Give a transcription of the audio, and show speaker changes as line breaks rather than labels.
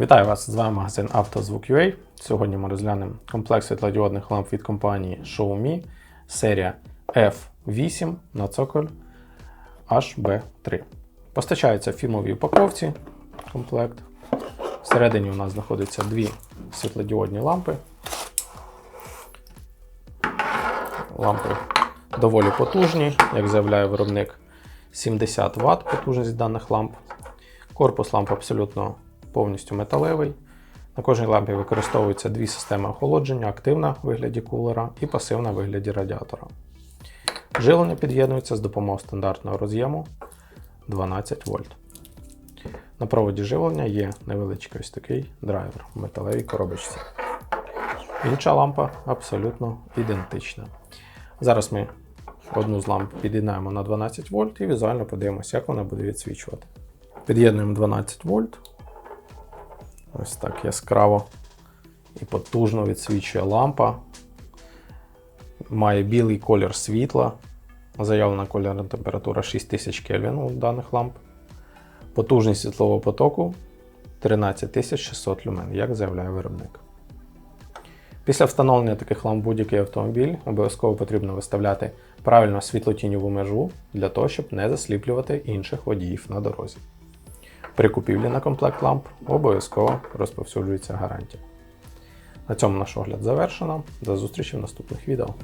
Вітаю вас! З вами магазин «Автозвук.UA». Сьогодні ми розглянемо комплект світлодіодних ламп від компанії Xiaomi серія F8 на цоколь HB3. Постачається в фірмовій упаковці комплект. Всередині у нас знаходяться дві світлодіодні лампи. Лампи доволі потужні, як заявляє виробник 70 Вт потужність даних ламп. Корпус ламп абсолютно повністю металевий. На кожній лампі використовуються дві системи охолодження: активна в вигляді кулера і пасивна в вигляді радіатора. Живлення під'єднується з допомогою стандартного роз'єму 12 вольт. На проводі живлення є невеличкий ось такий драйвер в металевій коробочці. Інша лампа абсолютно ідентична. Зараз ми одну з ламп під'єднаємо на 12 вольт і візуально подивимося, як вона буде відсвічувати. Під'єднуємо 12 вольт. Ось так яскраво і потужно відсвічує лампа. Має білий колір світла. Заявлена кольорна температура 6000 Кельвін у даних ламп. Потужність світлового потоку 13600 люмен, як заявляє виробник. Після встановлення таких ламп будь-який автомобіль обов'язково потрібно виставляти правильно світлотіньову межу для того, щоб не засліплювати інших водіїв на дорозі. При купівлі на комплект ламп обов'язково розповсюджується гарантія. На цьому наш огляд завершено. До зустрічі в наступних відео.